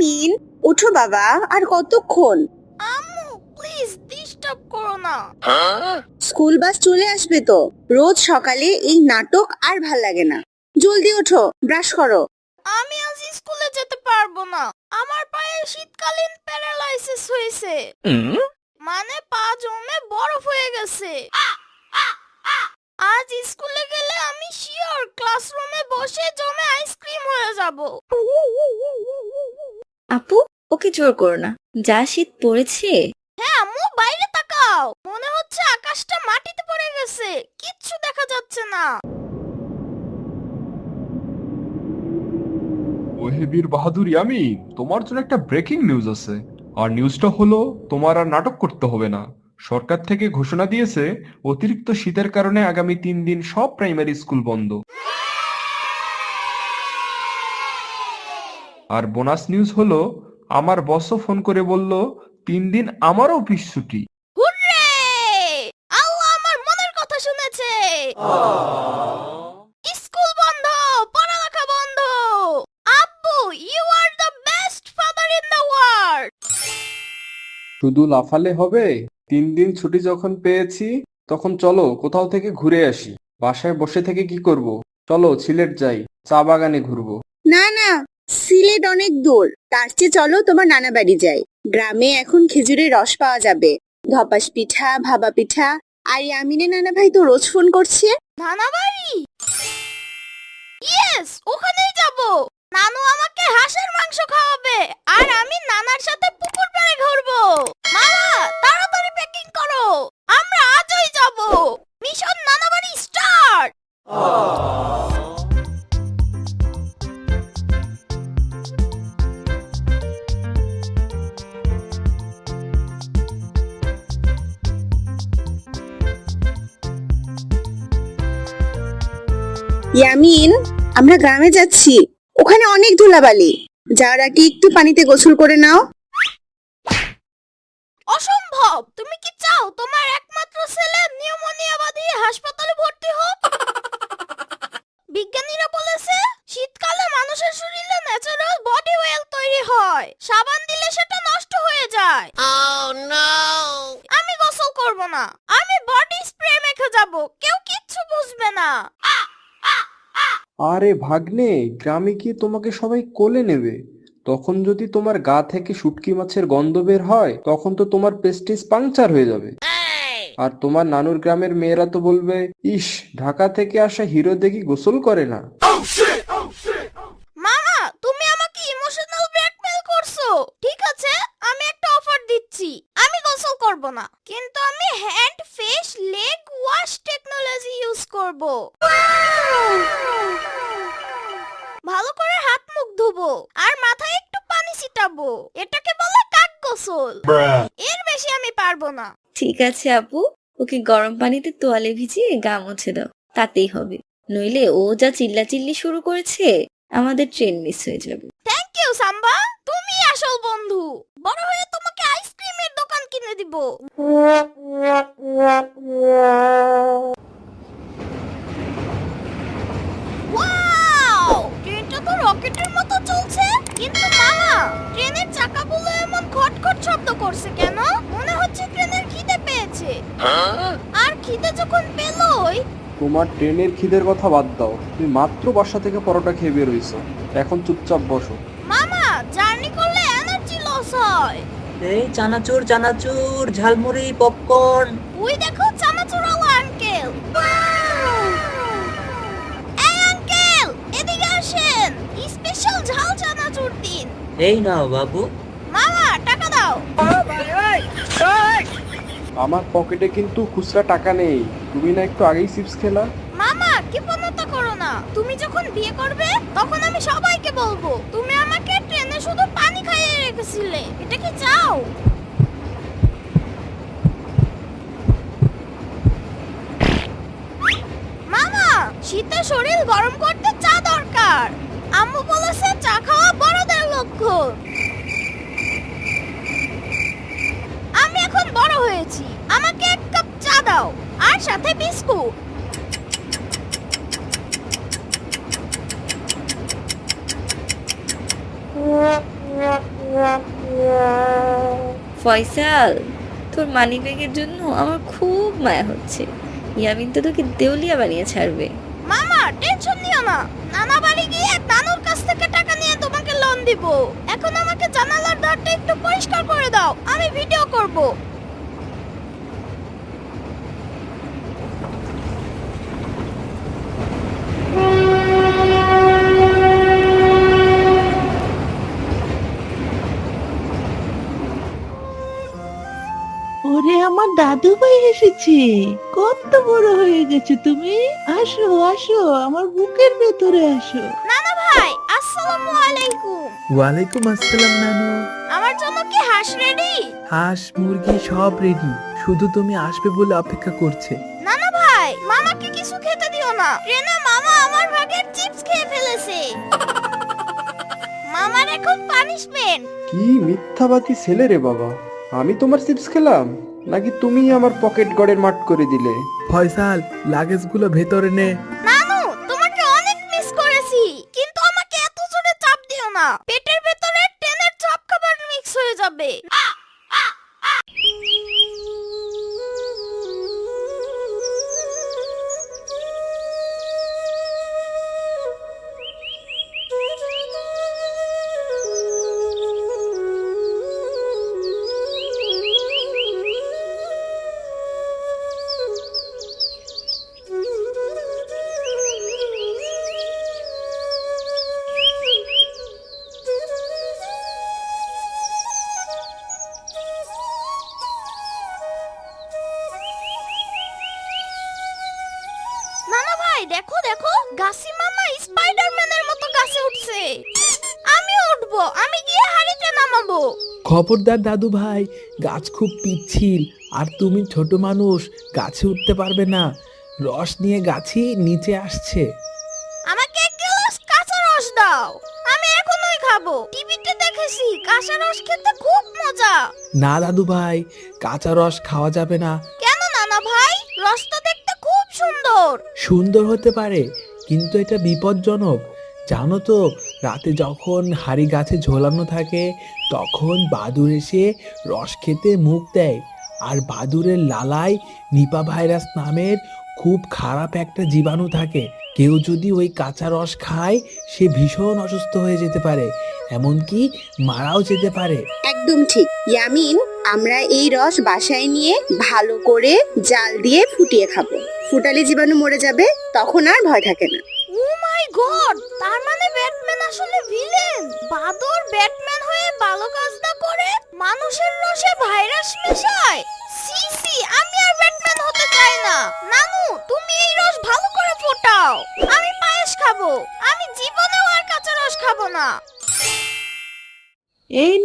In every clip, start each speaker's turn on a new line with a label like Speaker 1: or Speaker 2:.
Speaker 1: ইয়ামিন ওঠো বাবা আর কতক্ষণ?
Speaker 2: আম্মু প্লিজ ডিস্টার্ব করো না।
Speaker 1: স্কুল বাস চলে আসবে তো। রোজ সকালে এই নাটক আর ভালো লাগে না। জলদি ওঠো ব্রাশ করো।
Speaker 2: আমি আজ স্কুলে যেতে পারব না। আমার পায়ে শীতকালীন প্যারালাইসিস হয়েছে। মানে পা জমে বরফ হয়ে গেছে। আজ স্কুলে গেলে আমি শিওর ক্লাসরুমে বসে জমে আইসক্রিম হয়ে যাব।
Speaker 3: আপু ওকে জোর করো না। যা শীত পড়েছে।
Speaker 2: হ্যাঁ আম্মু বাইরে তাকাও। মনে হচ্ছে আকাশটা মাটিতে পড়ে গেছে। কিচ্ছু দেখা যাচ্ছে না।
Speaker 4: ওহে বীর বাহাদুর ইয়ামিন তোমার জন্য একটা ব্রেকিং নিউজ আছে। আর নিউজটা হলো তোমার আর নাটক করতে হবে না। সরকার থেকে ঘোষণা দিয়েছে অতিরিক্ত শীতের কারণে আগামী তিন দিন সব প্রাইমারি স্কুল বন্ধ। আর বোনাস নিউজ হলো আমার বসও ফোন করে বলল তিন দিন আমারও অফিস ছুটি।
Speaker 2: হুররে! আল্লাহ আমার মনের কথা শুনেছে। স্কুল বন্ধ পড়ালেখা বন্ধ। আব্বু you are the best father in the world
Speaker 4: শুধু লাফালে হবে? তিন দিন ছুটি যখন পেয়েছি তখন চলো কোথাও থেকে ঘুরে আসি। বাসায় বসে থেকে কি করব? চলো সিলেট যাই চা বাগানে ঘুরবো।
Speaker 1: না না সিলেট অনেক দূর। তার চেয়ে চলো তোমার নানা বাড়ি যাই। গ্রামে এখন খেজুরের রস পাওয়া যাবে। ধপাস পিঠা, ভাবা পিঠা। আর আমিনে নানা ভাই তো রোজ ফোন করছে।
Speaker 2: নানা বাড়ি? ইয়েস, ওখানেই যাব। নানু আমাকে হাঁসের মাংস খাওয়াবে। আর আমি নানার সাথে
Speaker 1: ইয়ামিন আমরা গ্রামে যাচ্ছি। ওখানে অনেক ধুলাবালি। যাওয়ার আগে একটু পানিতে গোসল করে নাও।
Speaker 2: অসম্ভব! তুমি কি চাও তোমার একমাত্র ছেলে নিউমোনিয়া বাঁধিয়ে হাসপাতালে ভর্তি হোক? বিজ্ঞানীরা বলেছে শীতকালে মানুষের শরীরে ন্যাচারাল বডি ওয়েল তৈরি হয়। সাবান দিলে সেটা নষ্ট হয়ে যায়। আমি গোসল করব না। আমি বডি স্প্রে মেখে যাব। কেউ কিচ্ছু বুঝবে না।
Speaker 4: আরে ভাগ্নে, গ্রামে গিয়ে তোমাকে সবাই কোলে নেবে। তখন যদি তোমার গা থেকে শুটকি মাছের গন্ধ বের হয়, তখন তো তোমার পেস্টিস পাংচার হয়ে যাবে। আর তোমার নানুর গ্রামের মেয়েরা তো বলবে, ইস, ঢাকা থেকে আসা হিরো দেখি গোসল করে না।
Speaker 2: তুমি করছ। ঠিক আছে, আমি একটা অফার দিচ্ছি। আমি গোসল করব না। কিন্তু ছিটাবো এটাকে বলে কাক গোসল। এর বেশি আমি পারব না।
Speaker 3: ঠিক আছে আপু। ওকে গরম পানিতে তোয়ালে ভিজিয়ে গা মুছে দাও। তাতেই হবে। নইলে ও যা চিল্লাচিল্লি শুরু করেছে আমাদের ট্রেন মিস হয়ে যাবে।
Speaker 2: Thank you Samba. তুমি আসল বন্ধু। বড় হয়ে তোমাকে আইসক্রিমের দোকান কিনে দিব। করছে কেন? মনে হচ্ছে ট্রেনের খিদে পেয়েছে। আর খিদে যখন পেলই?
Speaker 4: তোমার ট্রেনের খিদের কথা বাদ দাও। তুমি মাত্র বাসা থেকে পরোটা খেয়ে বের হইছো এখন চুপচাপ বসো।
Speaker 2: মামা জার্নি করলে এনার্জি লস হয়।
Speaker 5: এই চানাচুর চানাচুর ঝালমুড়ি পপকর্ন
Speaker 2: ওই দেখো চানাচুরালা আঙ্কেল এই আঙ্কেল এদিকে আসেন। স্পেশাল ঝাল চানাচুর দিন।
Speaker 5: এই নাও বাবু।
Speaker 4: আমার পকেটে কিন্তু খুচরা টাকা নেই। তুমি না একটু আগেই চিপস খেলা।
Speaker 2: মামা কৃপণতা করো না। তুমি যখন বিয়ে করবে তখন আমি সবাইকে বলব তুমি আমাকে ট্রেনে শুধু পানি খাইয়ে রেখেছিলে। এটা কি চাও? মামা শীতে শরীর গরম করতে চা দরকার। আম্মু বলেছে চা খাওয়া বড়দের লক্ষণ আমি এখন বড় হয়েছি আমাকে এক কাপ চা দাও আর সাথে বিস্কুট
Speaker 3: ফয়সাল তোর মানি ব্যাগের জন্য আমার খুব মায়া হচ্ছে। ইয়ামিন তো তোকে দেউলিয়া বানিয়ে ছাড়বে।
Speaker 2: মামা টেনশন নিও না। নানা বাড়ি গিয়ে নানুর কাছ থেকে টাকা নিয়ে তোমাকে লোন দিব। এখন আমাকে জানালার ধারটা একটু পরিষ্কার করে দাও। আমি ভিডিও করব।
Speaker 6: দাদু ভাই এসেছে। কত বড় হয়ে গেছে তুমি। আসো আসো আমার বুকের ভেতরে আসো।
Speaker 2: নানা ভাই আসসালামু আলাইকুম।
Speaker 7: ওয়ালাইকুম আসসালাম নানু।
Speaker 2: আমার জন্য কি হাঁস রেডি
Speaker 7: হাঁস মুরগি সব রেডি শুধু তুমি আসবে বলে অপেক্ষা করছে।
Speaker 2: নানা ভাই মামাকে কিছু খেতে দিও না। ট্রেনে মামা আমার ভাগের চিপস খেয়ে ফেলেছে। মামার এখন পানিশমেন্ট
Speaker 4: কি মিথ্যাবাদী ছেলে রে বাবা। আমি তোমার চিপস খেলাম। নাকি তুমি আমার পকেট গড়ের মাঠ করে দিলে?
Speaker 7: ফয়সাল লাগেজগুলো ভেতরে নে।
Speaker 2: গাছি মামা স্পাইডারম্যানের মতো গাছে উঠছে। আমি উঠবো আমি গিয়ে হাড়িতে নামাবো।
Speaker 7: খবরদার দাদু ভাই গাছ খুব পিচ্ছিল আর তুমি ছোট মানুষ গাছে উঠতে পারবে না। রস নিয়ে গাছি নিচে আসছে।
Speaker 2: আমাকে এক গ্লাস কাঁচা রস দাও। আমি এখনই খাব। টিভিতে দেখেছি কাঁচা রস খেতে খুব মজা।
Speaker 7: না দাদু ভাই কাঁচা রস খাওয়া যাবে না।
Speaker 2: কেন নানা ভাই? রসটা দেখতে খুব সুন্দর।
Speaker 7: সুন্দর হতে পারে কিন্তু এটা বিপজ্জনক। জানো তো, রাতে যখন হাড়ি গাছে ঝোলানো থাকে, তখন বাদুর এসে রস খেতে মুখ দেয়। আর বাদুরের লালায় নিপা ভাইরাস নামের খুব খারাপ একটা জীবাণু থাকে। কেউ যদি ওই কাঁচা রস খায় সে ভীষণ অসুস্থ হয়ে যেতে পারে। এমনকি মারাও যেতে পারে।
Speaker 1: একদম ঠিক। ইয়ামিন আমরা এই রস বাসায় নিয়ে ভালো করে জাল দিয়ে ফুটিয়ে খাব। ফুটালে জীবাণু মরে যাবে তখন আর ভয় থাকে না।
Speaker 2: ও মাই গড তার মানে ব্যাটম্যান আসলে ভিলেন বাদর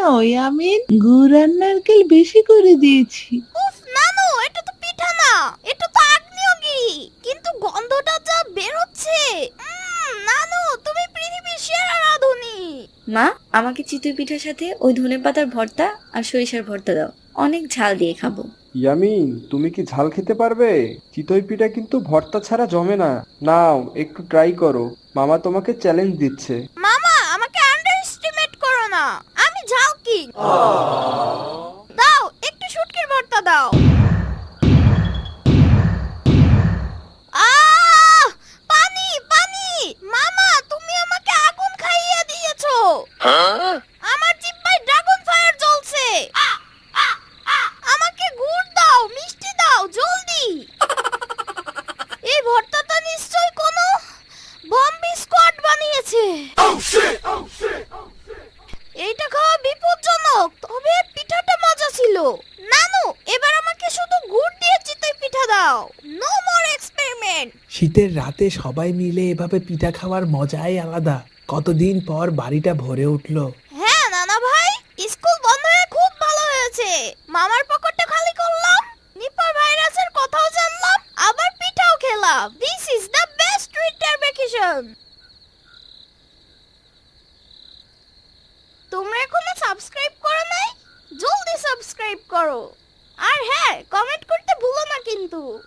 Speaker 6: নাও আমি গুড় আর নারকেল বেশি করে দিয়েছি।
Speaker 2: উফ নানু এটা তো পিঠা না। এটা তো আগ্নেয়গিরি। কিন্তু গন্ধটা যা বের হচ্ছে। উম, নানু তুমি পৃথিবীর সেরা রাঁধুনি।
Speaker 3: মা আমাকে চিতই পিঠার সাথে ওই ধনে পাতার ভর্তা আর সরিষার ভর্তা দাও। অনেক ঝাল দিয়ে খাব।
Speaker 4: ইয়ামিন তুমি কি ঝাল খেতে পারবে? চিতই পিঠা কিন্তু ভর্তা ছাড়া জমে না। নাও একটু ট্রাই করো। মামা তোমাকে চ্যালেঞ্জ দিচ্ছে
Speaker 2: মামা আমাকে আন্ডার এস্টিমেট করো না আমি ঝাল কিং দাও, একটু শুটকির ভর্তা দাও। আহ, পানি পানি। মামা, তুমি আমাকে আগুন খাইয়ে দিয়েছ। আমার জিহ্বায় ড্রাগন ফায়ার জ্বলছে আমাকে গুড় দাও মিষ্টি দাও জলদি এই ভর্তাটা নিশ্চয়ই কোনো বম্বি স্কোয়াড বানিয়েছে এইটা খাওয়া বিপজ্জনক তবে পিঠাটা মজা ছিল নানু এবার আমাকে শুধু গুড় দিয়ে চিতই পিঠা দাও নো মোর এক্সপেরিমেন্ট
Speaker 7: শীতের রাতে সবাই মিলে এভাবে পিঠা খাওয়ার মজাই আলাদা। কতদিন পর বাড়িটা ভরে উঠল।
Speaker 2: হ্যাঁ নানা ভাই, স্কুল বন্ধ হয়ে খুব ভালো হয়েছে। মামার পকেটটা খালি করলাম, নিপার ভাইরাসের কথাও জানলাম, আবার পিঠাও খেলাম। This is the best winter vacation তোমরা এখনও সাবস্ক্রাইব করো নাই? জলদি সাবস্ক্রাইব করো। আর হ্যাঁ কমেন্ট করতে ভুলো না কিন্তু।